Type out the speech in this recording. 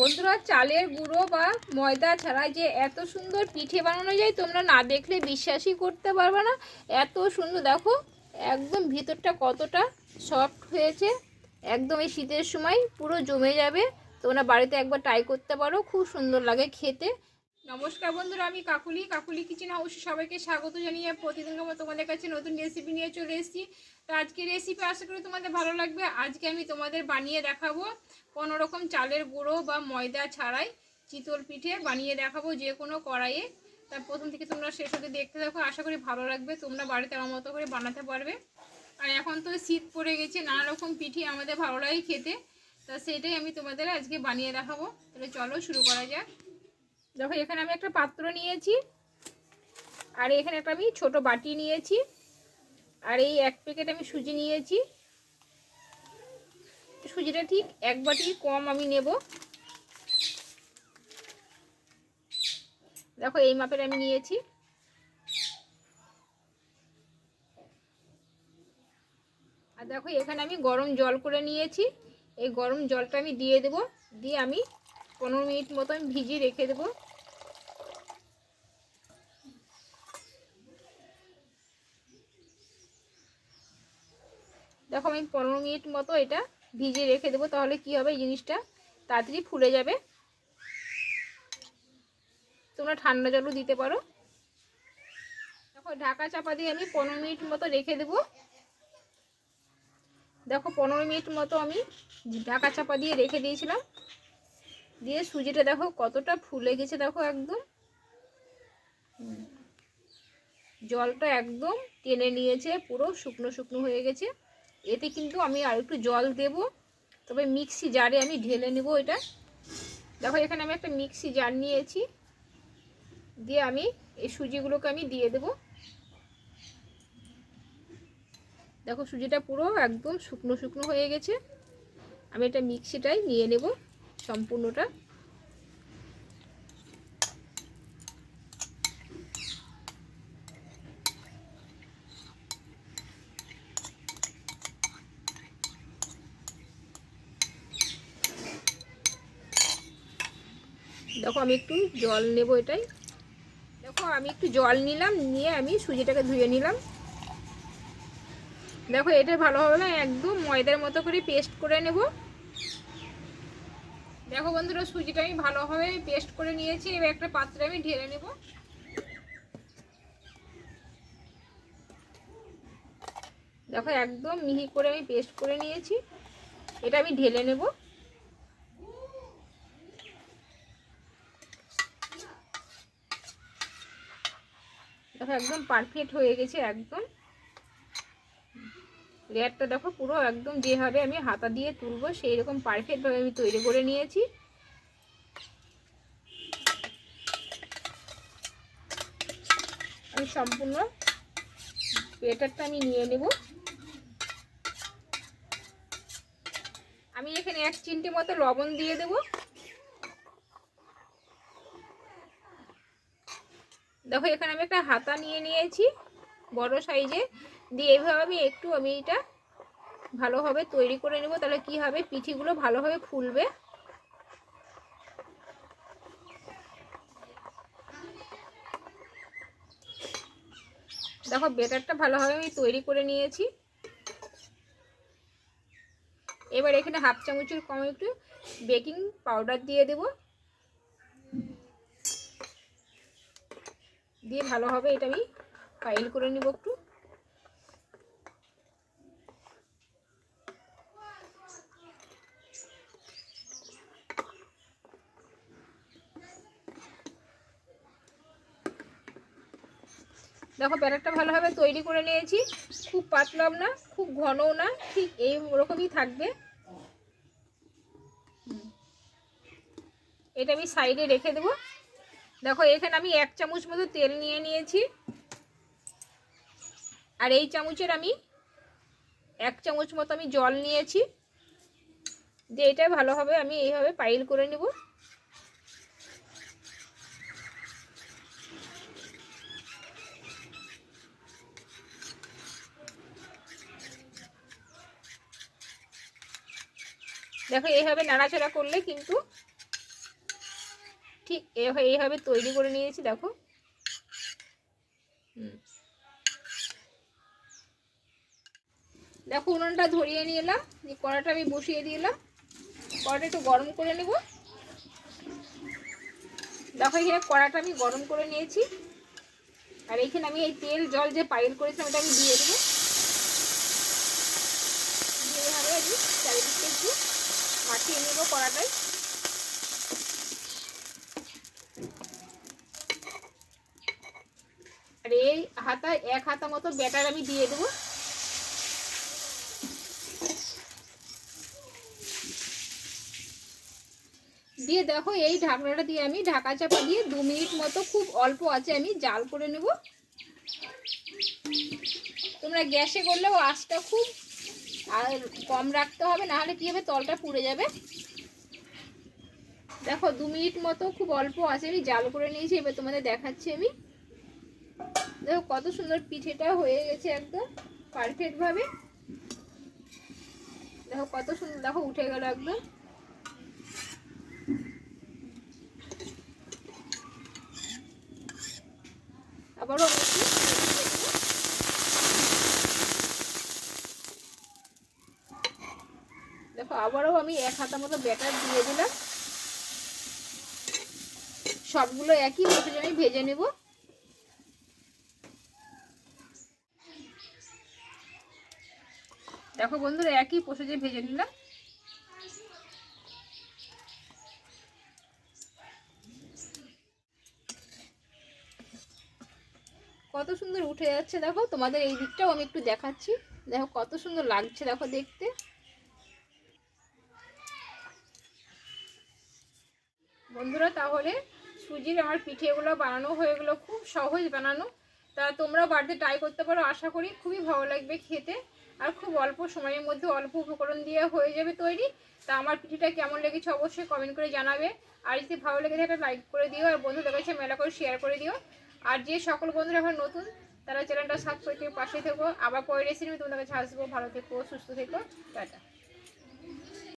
বন্ধুরা, চালের গুঁড়ো বা ময়দা ছাড়া যে এত সুন্দর পিঠে বানানো যায়, তোমরা না দেখলে বিশ্বাসই করতে পারবে না। এত সুন্দর, দেখো, একদম ভিতরটা কতটা সফট হয়েছে। একদম এই শীতের সময় পুরো জমে যাবে। তোমরা বাড়িতে একবার ট্রাই করতে পারো, খুব সুন্দর লাগে খেতে। নমস্কার বন্ধুরা, আমি কাকুলি। কাকুলি কিচেন হাউসে সবাইকে স্বাগত জানিয়ে প্রতিদিনের মতো তোমাদের কাছে নতুন রেসিপি নিয়ে চলে এসেছি। তো আজকে রেসিপি আশা করি তোমাদের ভালো লাগবে। আজকে আমি তোমাদের বানিয়ে দেখাবো কোনো রকম চালের গুঁড়ো বা ময়দা ছাড়াই চিতল পিঠে বানিয়ে দেখাবো যে কোনো কড়াইয়ে। তা প্রথম থেকে তোমরা শেষ হতে দেখতে দেখো আশা করি ভালো লাগবে। তোমরা বাড়িতে আমার মতো করে বানাতে পারবে। আর এখন তো শীত পড়ে গেছে, নানা রকম পিঠে আমাদের ভালো লাগে খেতে। তা সেটাই আমি তোমাদের আজকে বানিয়ে দেখাবো। তাহলে চলো শুরু করা যাক। দেখো, এখানে আমি একটা পাত্র নিয়েছি। আর এখানে একটা আমি ছোট বাটি নিয়েছি। আর এই এক প্যাকেট আমি সুজি নিয়েছি। সুজিটা ঠিক এক বাটি কম আমি নেব। দেখো এই মাপের আমি নিয়েছি। আর দেখো এখানে আমি গরম জল করে নিয়েছি। এই গরম জলটা আমি দিয়ে দেব। দিয়ে আমি পনেরো মিনিট মতো আমি ভিজিয়ে রেখে দেবো। দেখো আমি পনেরো মিনিট মতো এটা ভিজিয়ে রেখে দেবো, তাহলে কি হবে এই জিনিসটা? তাড়াতাড়ি ফুলে যাবে। তোমরা ঠান্ডা জলও দিতে পারো। দেখো, ঢাকা চাপা দিয়ে আমি পনেরো মিনিট মতো রেখে দেবো। দেখো, পনেরো মিনিট মতো আমি ঢাকা চাপা দিয়ে রেখে দিয়েছিলাম। দিয়ে সুজিটা দেখো কতটা ফুলে গেছে, দেখো একদম। জলটা একদম টেনে নিয়েছে, পুরো শুকনো শুকনো হয়ে গেছে। এতে কিন্তু আমি আর একটু জল দেব। তবে মিক্সি জারে আমি ঢেলে নেব এটা। দেখো, এখানে আমি একটা মিক্সি জার নিয়েছি। দিয়ে আমি এই সুজিগুলোকে আমি দিয়ে দেব। দেখো, সুজিটা পুরো একদম শুকনো শুকনো হয়ে গেছে। আমি এটা মিক্সিটাই নিয়ে নেব সম্পূর্ণটা। দেখো, আমি একটু জল নেব এটাই। দেখো, আমি একটু জল নিলাম, নিয়ে আমি সুজিটাকে ধুয়ে নিলাম। দেখো, এটা ভালো হবে না একদম ময়দার মতো করে পেস্ট করে নেব। দেখো বন্ধুরা, সুজিটা আমি ভালোভাবে পেস্ট করে নিয়েছি। এবার একটা পাত্রে আমি ঢেলে নেব। দেখো, একদম মিহি করে আমি পেস্ট করে নিয়েছি। এটা আমি ঢেলে নেব। দেখো একদম পারফেক্ট হয়ে গেছে, একদম। লেয়ারটা দেখো পুরো একদম যেভাবে আমি হাতা দিয়ে তুলবো সেই রকম পারফেক্টভাবে আমি তৈরি করে নিয়েছি। আমি সম্পূর্ণ পেটারটা আমি নিয়ে নেব। আমি এখানে এক চিনটে মতো লবণ দিয়ে দেবো। দেখো, এখানে আমি একটা হাতা নিয়ে নিয়েছি, বড় সাইজে। দিয়ে এইভাবে আমি একটু আমি এটা ভালোভাবে তৈরি করে নেব, তাহলে কি হবে, পিঠিগুলো ভালোভাবে ফুলবে। দেখো, বেটারটা ভালোভাবে আমি তৈরি করে নিয়েছি। এবার এখানে হাফ চামচের কম একটু বেকিং পাউডার দিয়ে দেবো। দিয়ে ভালোভাবে এটা আমি ফাইল করে নিব একটু। দেখো, ব্যাটারটা ভালোভাবে তৈরি করে নিয়েছি। খুব পাতলাম না, খুব ঘনও না, ঠিক এই রকমই থাকবে। এটা আমি সাইডে রেখে দেবো। দেখো, এখানে আমি এক চামচ মতো তেল নিয়ে নিয়েছি। আর এই চামচের আমি এক চামচ মতো আমি জল নিয়েছি। দিয়ে এটা ভালোভাবে আমি এইভাবে পাইল করে নেব। দেখো, এইভাবে নাড়াচাড়া করলে কিন্তু ঠিক এইভাবে তৈরি করে নিয়েছি দেখো। দেখো উনুনটা ধরিয়ে নিয়ে এলাম কড়াটা আমি বসিয়ে দিলাম। কড়াটা একটু গরম করে নেব। দেখো এখানে কড়াটা আমি গরম করে নিয়েছি। আর এইখানে আমি এই তেল জল যে পাইল করেছিলাম ওটা আমি দিয়ে দেবো। দিয়ে এভাবে আমি চারিদিকে একটু মাখিয়ে নেব কড়াটায়। এই হাতা এক হাতা মতো ব্যাটার আমি দিয়ে দেবো। দিয়ে দেখো এই ঢাকনাটা দিয়ে আমি ঢাকা চাপা দিয়ে দু মিনিট মতো খুব অল্প আছে আমি জাল করে নেব। তোমরা গ্যাসে করলেও আঁচটা খুব আর কম রাখতে হবে না হলে কী হবে, তলটা পুড়ে যাবে। দেখো দু মিনিট মতো খুব অল্প আছে, আমি জাল করে নিয়েছি, এবার তোমাদের দেখাচ্ছি আমি। দেখো কত সুন্দর পিঠেটা হয়ে গেছে একদম পারফেক্টভাবে দেখো কত সুন্দর, দেখো উঠে গেল একদম। আবারও। দেখো, আবারও আমি এক হাতা মতো ব্যাটার দিয়ে দিলাম। সবগুলো একই মতো আমি ভেজে নেব। দেখো বন্ধুরা, একই প্রসেসে ভেজে নিলাম। কত সুন্দর উঠে যাচ্ছে দেখো, তোমাদের এই দিকটাও আমি একটু দেখাচ্ছি। দেখো কত সুন্দর লাগছে দেখো দেখতে। বন্ধুরা, তাহলে সুজির আমার পিঠেগুলো বানানো হয়ে গেলো, খুব সহজ বানানো। তা তোমরা বাড়িতে ট্রাই করতে পারো, আশা করি খুবই ভালো লাগবে খেতে। আর খুব অল্প সময়ের মধ্যে অল্প উপকরণ দিয়ে হয়ে যাবে তৈরি। তা আমার পিঠিটা কেমন লেগেছে অবশ্যই কমেন্ট করে জানাবে। আর যদি ভালো লেগে থাকে লাইক করে দিও। আর বন্ধুদের কাছে মেলা করে শেয়ার করে দিও। আর যে সকল বন্ধুরা এখন নতুন, তারা চ্যানেলটা সাবস্ক্রাইব করে পাশে থেকো। আবার পরে রেসিপি তোমাদের কাছে আসব। ভালো থেকো, সুস্থ থেকো। টাটা।